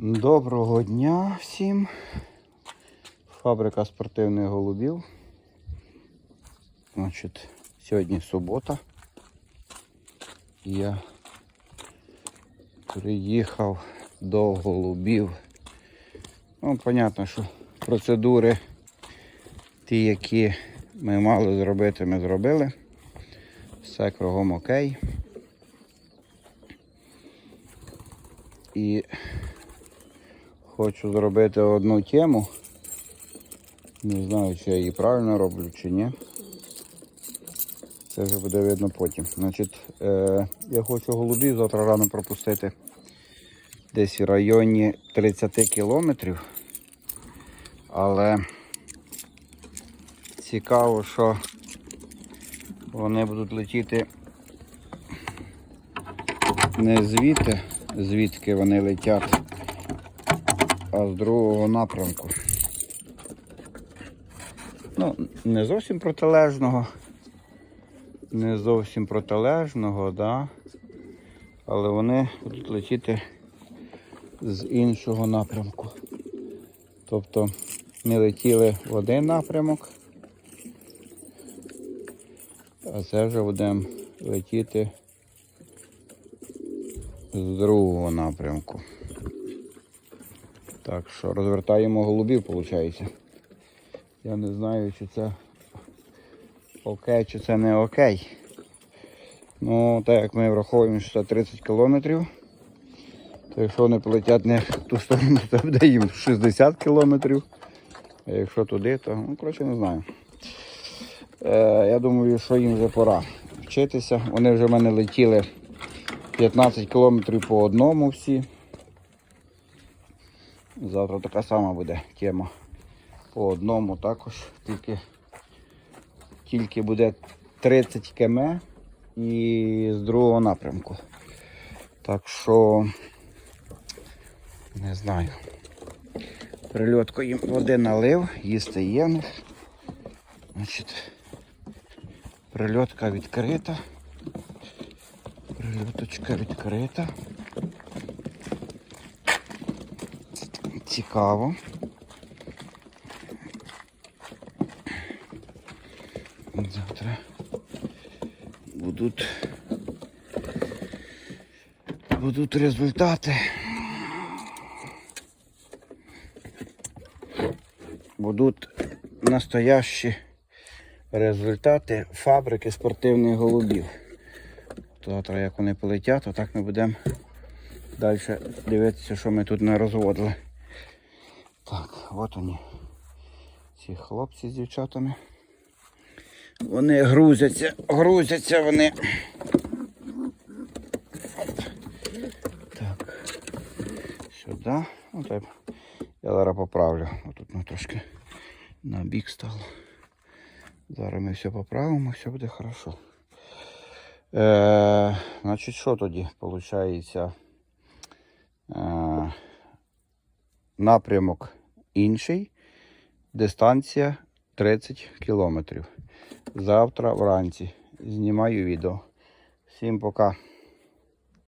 Доброго дня всім. Фабрика спортивних голубів. Значить, сьогодні субота. Я приїхав до голубів. Ну, понятно, що процедури, ті, які ми мали зробити, ми зробили. Все кругом окей. І хочу зробити одну тему. Не знаю, чи я її правильно роблю, чи ні. Це вже буде видно потім. Значить, е, я хочу голубів завтра рано пропустити десь в районі 30 кілометрів. Але цікаво, що вони будуть летіти не звідти, звідки вони летять, а з другого напрямку. Ну, не зовсім протилежного. Не зовсім протилежного, да. але вони будуть летіти з іншого напрямку. Тобто ми летіли в один напрямок, а це вже будемо летіти з другого напрямку. Так що розвертаємо голубів, виходить. Я не знаю, чи це окей, чи це не окей. Ну, так як ми враховуємо, що це 30 кілометрів, то якщо вони полетять не в ту сторону, то буде їм 60 кілометрів. А якщо туди, то ну, коротше не знаю. Е, я думаю, що їм вже пора вчитися. Вони вже в мене летіли 15 кілометрів по одному всі. Завтра така сама буде тема. По одному також, тільки, тільки буде 30 км і з другого напрямку. Так що не знаю. Прильотку їм води налив, їсти є прильотка відкрита. Прильоточка відкрита. Цікаво. Завтра будуть будуть результати. Будуть настоящі результати фабрики спортивних голубів. Завтра як вони полетять, то так ми будемо далі дивитися, що ми тут не розводили. Так, от вони. Ці хлопці з дівчатами. Вони грузяться, грузяться вони. Так. Сюди. Ну, так. Я зараз поправлю. Отут ну, трошки на бік стало. Зараз ми все поправимо, все буде хорошо. Е, значить, що тоді виходить? Е, напрямок інший, дистанція 30 кілометрів. Завтра вранці знімаю відео. Всім пока.